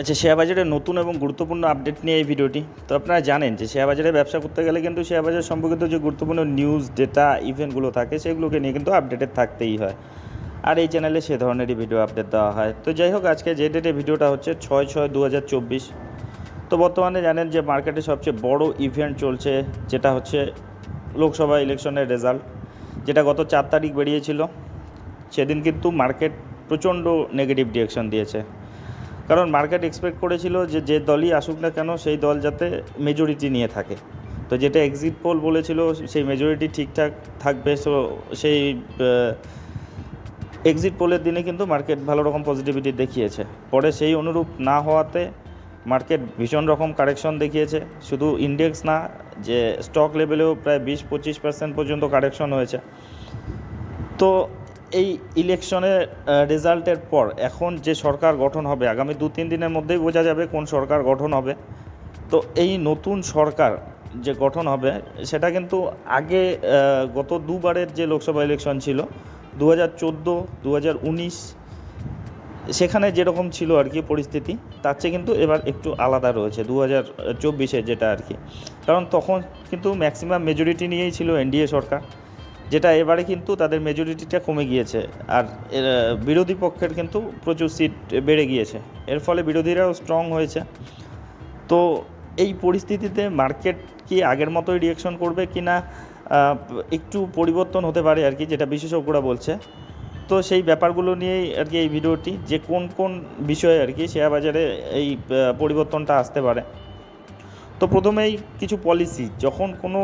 আচ্ছা শেয়ার বাজারের নতুন এবং গুরুত্বপূর্ণ আপডেট নিয়ে এই ভিডিওটি। তো আপনারা জানেন যে শেয়ার বাজারে ব্যবসা করতে গেলে কিন্তু শেয়ার বাজার সম্পর্কিত যে গুরুত্বপূর্ণ নিউজ ডেটা ইভেন্টগুলো থাকে, সেগুলোকে নিয়ে কিন্তু আপডেটেড থাকতেই হয়। আর এই চ্যানেলে সে ধরনেরই ভিডিও আপডেট দেওয়া হয়। তো যাই হোক, আজকে যে ডেটে ভিডিওটা হচ্ছে ছয় ছয় দু হাজার চব্বিশ। তো বর্তমানে জানেন যে মার্কেটে সবচেয়ে বড় ইভেন্ট চলছে, যেটা হচ্ছে লোকসভা ইলেকশনের রেজাল্ট যেটা গত চার তারিখ বেরিয়েছিল। সেদিন কিন্তু মার্কেট প্রচণ্ড নেগেটিভ ডিরেকশন দিয়েছে। কারণ মার্কেট এক্সপেক্ট করেছিল যে যে দলই আসুক না কেন, সেই দল যাতে মেজরিটি নিয়ে থাকে। তো যেটা এক্সিট পোল বলেছিল, সেই মেজরিটি ঠিকঠাক থাকবে সো সেই এক্সিট পোলের দিনে কিন্তু মার্কেট ভালো রকম পজিটিভিটি দেখিয়েছে। পরে সেই অনুরূপ না হওয়াতে মার্কেট ভীষণ রকম কারেকশন দেখিয়েছে। শুধু ইন্ডেক্স না, যে স্টক লেভেলেও প্রায় বিশ পঁচিশ পার্সেন্ট পর্যন্ত কারেকশন হয়েছে। তো এই ইলেকশনের রেজাল্টের পর এখন যে সরকার গঠন হবে, আগামী দু তিন দিনের মধ্যেই বোঝা যাবে কোন সরকার গঠন হবে। তো এই নতুন সরকার যে গঠন হবে, সেটা কিন্তু আগে গত দুবারের যে লোকসভা ইলেকশন ছিল দু হাজার চোদ্দ দু হাজার উনিশ, সেখানে যেরকম ছিল আর কি পরিস্থিতি, তার চেয়ে কিন্তু এবার একটু আলাদা রয়েছে দু হাজার চব্বিশে যেটা আর কি। কারণ তখন কিন্তু ম্যাক্সিমাম মেজরিটি নিয়েই ছিল এনডিএ সরকার। যেটা এবারে কিন্তু তাদের মেজরিটিটা কমে গিয়েছে। আর বিরোধী পক্ষের কিন্তু প্রচুর সিট বেড়ে গিয়েছে। এর ফলে বিরোধীরাও স্ট্রং হয়েছে। তো এই পরিস্থিতিতে মার্কেট কি আগের মতোই রিয়াকশন করবে কি না একটু পরিবর্তন হতে পারে আর কি, যেটা বিশেষজ্ঞরা বলছে। তো সেই ব্যাপারগুলো নিয়েই আর কি এই ভিডিওটি, যে কোন কোন বিষয়ে আর কি শেয়ার বাজারে এই পরিবর্তনটা আসতে পারে। তো প্রথমেই কিছু পলিসি যখন কোনো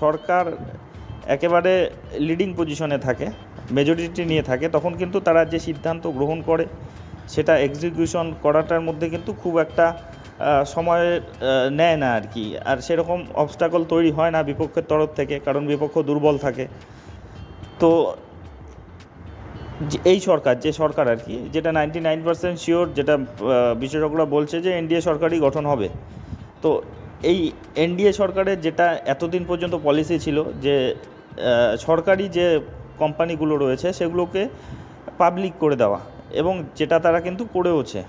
সরকার একেবারে লিডিং পজিশনে থাকে মেজরিটি নিয়ে থাকে, তখন কিন্তু তারা যে সিদ্ধান্ত গ্রহণ করে, সেটা এক্সিকিউশন করাটার মধ্যে কিন্তু খুব একটা সময় নেয় না আর কি। আর সেরকম অবস্টাকল তৈরি হয় না বিপক্ষের তরফ থেকে, কারণ বিপক্ষ দুর্বল থাকে। তো এই সরকার, যে সরকার আর কি, যেটা নাইনটি নাইন পার্সেন্ট শিওর যেটা বিশেষজ্ঞরা বলছে যে এনডিএ সরকারই গঠন হবে। তো এই এনডিএ সরকারের যেটা এতদিন পর্যন্ত পলিসি ছিল যে সরকারি যে কোম্পানিগুলো রয়েছে সেগুলোকে পাবলিক করে দেওয়া এবং যেটা তারা কিন্তু করেওছে।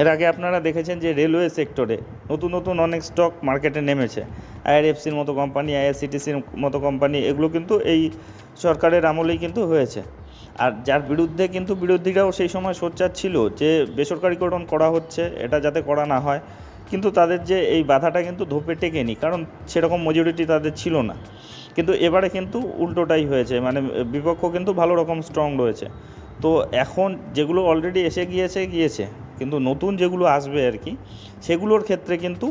এর আগে আপনারা দেখেছেন যে রেলওয়ে সেক্টরে নতুন নতুন অনেক স্টক মার্কেটে নেমেছে। আইআরএফসির মতো কোম্পানি আইআরসিটিসির মতো কোম্পানি এগুলো কিন্তু এই সরকারের আমলেই কিন্তু হয়েছে। আর যার বিরুদ্ধে কিন্তু বিরোধীরাও সেই সময় সোচ্চার ছিল যে বেসরকারিকরণ করা হচ্ছে, এটা যাতে করা না হয়। কিন্তু তাদের যে এই বাধাটা কিন্তু ধোপে টেকেনি, কারণ সেরকম মেজরিটি তাদের ছিল না। কিন্তু এবারে কিন্তু উল্টোটাই হয়েছে মানে বিপক্ষ কিন্তু ভালো রকম স্ট্রং রয়েছে। তো এখন যেগুলো অলরেডি এসে গিয়েছে গিয়েছে। কিন্তু নতুন যেগুলো আসবে আর কি, সেগুলোর ক্ষেত্রে কিন্তু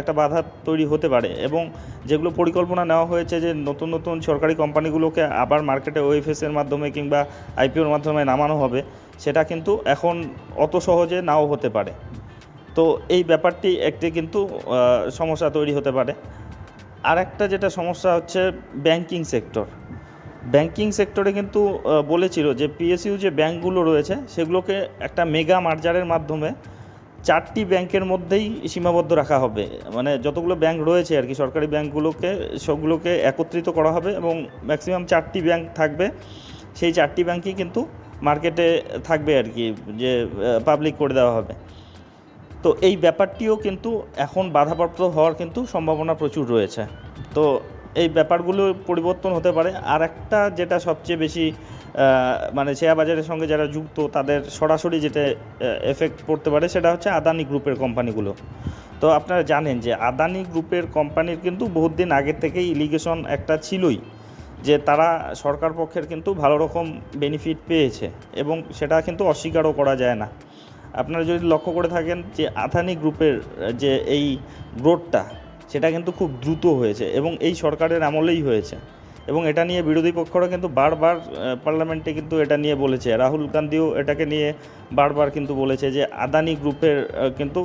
একটা বাধা তৈরি হতে পারে। এবং যেগুলো পরিকল্পনা নেওয়া হয়েছে যে নতুন নতুন সরকারি কোম্পানিগুলোকে আবার মার্কেটে ওএফএসের মাধ্যমে কিংবা আইপিওর মাধ্যমে নামানো হবে, সেটা কিন্তু এখন অত সহজে নাও হতে পারে। তো এই ব্যাপারটি একটি কিন্তু সমস্যা তৈরি হতে পারে। আর একটা যেটা সমস্যা হচ্ছে ব্যাংকিং সেক্টর। ব্যাংকিং সেক্টরে কিন্তু বলেছিল যে পিএসইউ যে ব্যাংকগুলো রয়েছে, সেগুলোকে একটা মেগা মার্জারের মাধ্যমে চারটি ব্যাংকের মধ্যেই সীমাবদ্ধ রাখা হবে। মানে যতগুলো ব্যাংক রয়েছে আর কি, সরকারি ব্যাংকগুলোকে, সবগুলোকে একত্রিত করা হবে এবং ম্যাক্সিমাম চারটি ব্যাংক থাকবে। সেই চারটি ব্যাংকই কিন্তু মার্কেটে থাকবে আর কি, যে পাবলিক করে দেওয়া হবে। তো এই ব্যাপারটিও কিন্তু এখন বাধাপ্রাপ্ত হওয়ার কিন্তু সম্ভাবনা প্রচুর রয়েছে। তো এই ব্যাপারগুলো পরিবর্তন হতে পারে। আর একটা যেটা সবচেয়ে বেশি মানে শেয়ার বাজারের সঙ্গে যারা যুক্ত, তাদের সরাসরি যেটা এফেক্ট পড়তে পারে সেটা হচ্ছে আদানি গ্রুপের কোম্পানিগুলো। তো আপনারা জানেন যে আদানি গ্রুপের কোম্পানির কিন্তু বহুত দিন আগে থেকেই ইলিগেশন একটা ছিলই, যে তারা সরকার পক্ষের কিন্তু ভালো রকম বেনিফিট পেয়েছে এবং সেটা কিন্তু অস্বীকারও করা যায় না। আপনারা যদি লক্ষ্য করে থাকেন যে আথানি গ্রুপের যে এই গ্রোথটা সেটা কিন্তু খুব দ্রুত হয়েছে এবং এই সরকারের আমলেই হয়েছে। এবং এটা নিয়ে বিরোধী পক্ষরা কিন্তু বারবার পার্লামেন্টে কিন্তু এটা নিয়ে বলেছে। রাহুল গান্ধীও এটাকে নিয়ে বারবার কিন্তু বলেছে যে আদানি গ্রুপের কিন্তু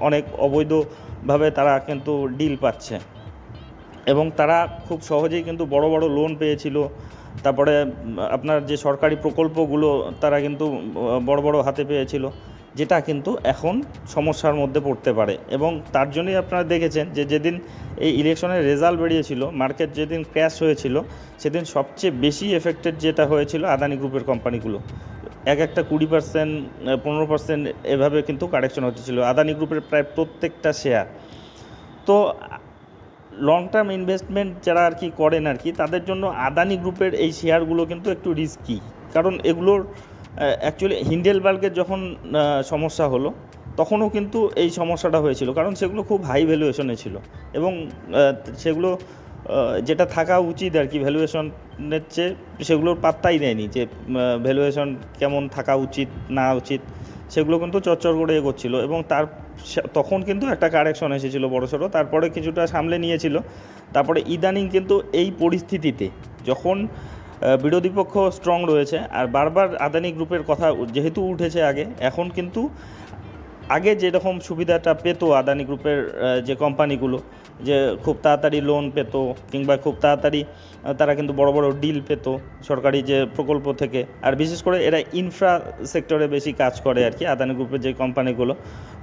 অনেক অবৈধভাবে তারা কিন্তু ডিল পাচ্ছে। এবং তারা খুব সহজেই কিন্তু বড় বড় লোন পেয়েছিল। তারপরে আপনার যে সরকারি প্রকল্পগুলো, তারা কিন্তু বড় বড় হাতে পেয়েছিল। যেটা কিন্তু এখন সমস্যার মধ্যে পড়তে পারে। এবং তার জন্যই আপনারা দেখেছেন যে যেদিন এই ইলেকশনের রেজাল্ট বেরিয়েছিল, মার্কেট যেদিন ক্র্যাশ হয়েছিল, সেদিন সবচেয়ে বেশি এফেক্টেড যেটা হয়েছিল আদানি গ্রুপের কোম্পানিগুলো। এক একটা কুড়ি পার্সেন্ট পনেরো পার্সেন্ট এভাবে কিন্তু কারেকশন হচ্ছিল, আদানি গ্রুপের প্রায় প্রত্যেকটা শেয়ার তো লং টার্ম ইনভেস্টমেন্ট যারা আর কি করেন আর কি, তাদের জন্য আদানি গ্রুপের এই শেয়ারগুলো কিন্তু একটু রিস্কি কারণ এগুলোর অ্যাকচুয়ালি হিন্ডেলবার্গের যখন সমস্যা হলো, তখনও কিন্তু এই সমস্যাটা হয়েছিল, কারণ সেগুলো খুব হাই ভ্যালুয়েশনে ছিল এবং সেগুলো যেটা থাকা উচিত আর কি ভ্যালুয়েশনের চেয়ে, সেগুলোর পাত্তাই দেয়নি যে ভ্যালুয়েশন কেমন থাকা উচিত, না উচিত, সেগুলো কিন্তু চচ্চর করে এগোচ্ছিল এবং তার তখন কিন্তু একটা কারেকশন এসেছিল বড় সড়ো, তারপরে কিছুটা সামলে নিয়েছিল, তারপরে ইদানিং কিন্তু এই পরিস্থিতিতে, যখন বিরোধী পক্ষ স্ট্রং রয়েছে। আর বারবার আদানি গ্রুপের কথা যেহেতু উঠেছে আগে এখন কিন্তু আগে যেরকম সুবিধাটা পেতো আদানি গ্রুপের যে কোম্পানিগুলো, যে খুব তাড়াতাড়ি লোন পেতো কিংবা খুব তাড়াতাড়ি তারা কিন্তু বড় বড় ডিল পেতো সরকারি যে প্রকল্প থেকে। আর বিশেষ করে এরা ইনফ্রা সেক্টরে বেশি কাজ করে আর কি, আদানি গ্রুপের যে কোম্পানিগুলো।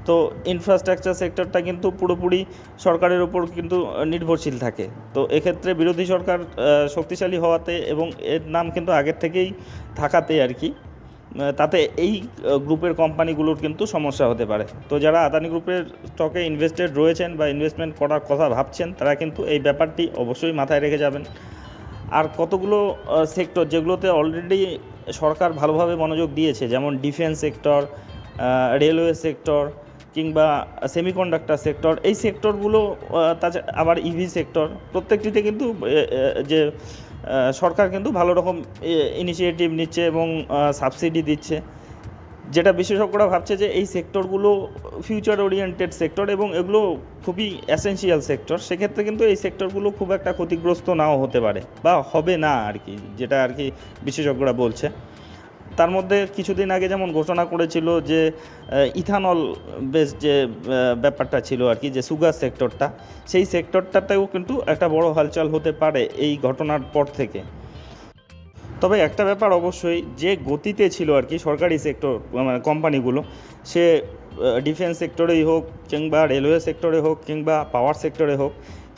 তো ইনফ্রাস্ট্রাকচার সেক্টরটা কিন্তু পুরোপুরি সরকারের উপর কিন্তু নির্ভরশীল থাকে। তো এক্ষেত্রে বিরোধী সরকার শক্তিশালী হওয়াতে এবং এর নাম কিন্তু আগের থেকেই থাকাতে আর কি তাতে এই গ্রুপের কোম্পানিগুলোর কিন্তু সমস্যা হতে পারে। তো যারা আদানি গ্রুপের স্টকে ইনভেস্টেড রয়েছেন বা ইনভেস্টমেন্ট করার কথা ভাবছেন, তারা কিন্তু এই ব্যাপারটি অবশ্যই মাথায় রেখে যাবেন। আর কতগুলো সেক্টর যেগুলোতে অলরেডি সরকার ভালোভাবে মনোযোগ দিয়েছে, যেমন ডিফেন্স সেক্টর রেলওয়ে সেক্টর কিংবা সেমিকন্ডাক্টর সেক্টর এই সেক্টরগুলো তাছাড়া আবার ইভি সেক্টর প্রত্যেকটিতে কিন্তু যে সরকার কিন্তু ভালো রকম ইনিশিয়েটিভ নিচ্ছে এবং সাবসিডি দিচ্ছে। যেটা বিশেষজ্ঞরা ভাবছে যে এই সেক্টরগুলো ফিউচার ওরিয়েন্টেড সেক্টর এবং এগুলো খুবই অ্যাসেন্সিয়াল সেক্টর সেক্ষেত্রে কিন্তু এই সেক্টরগুলো খুব একটা ক্ষতিগ্রস্ত নাও হতে পারে বা হবে না আর কি, যেটা আর কি বিশেষজ্ঞরা বলছে। তার মধ্যে কিছুদিন আগে যেমন ঘোষণা করেছিল যে ইথানল বেস যে ব্যাপারটা ছিল আর কি, যে সুগার সেক্টরটা, সেই সেক্টরটাতেও কিন্তু একটা বড় হালচাল হতে পারে এই ঘটনার পর থেকে। তবে একটা ব্যাপার অবশ্যই, যে গতিতে ছিল আর কি সরকারি সেক্টর মানে কোম্পানিগুলো, সে ডিফেন্স সেক্টরেই হোক কিংবা রেলওয়ে সেক্টরে হোক কিংবা পাওয়ার সেক্টরে হোক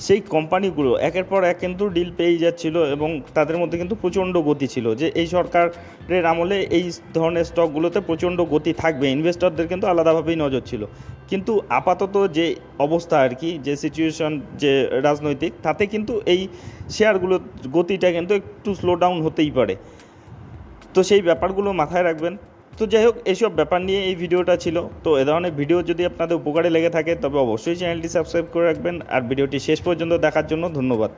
সেই কোম্পানিগুলো একের পর এক কিন্তু ডিল পেয়ে যাচ্ছিল এবং তাদের মধ্যে কিন্তু প্রচণ্ড গতি ছিল যে এই সরকারের আমলে এই ধরনের স্টকগুলোতে প্রচণ্ড গতি থাকবে। ইনভেস্টরদের কিন্তু আলাদাভাবেই নজর ছিল। কিন্তু আপাতত যে অবস্থা আর কি, যে সিচুয়েশন যে রাজনৈতিক, তাতে কিন্তু এই শেয়ারগুলোর গতিটা কিন্তু একটু স্লো ডাউন হতেই পারে। তো সেই ব্যাপারগুলো মাথায় রাখবেন। তো যাই হোক এইসব ব্যাপার নিয়ে এই ভিডিওটা ছিল। তো এ ধরনের ভিডিও যদি আপনাদের উপকারে লেগে থাকে, তবে অবশ্যই চ্যানেলটি সাবস্ক্রাইব করে রাখবেন। আর ভিডিওটি শেষ পর্যন্ত দেখার জন্য ধন্যবাদ।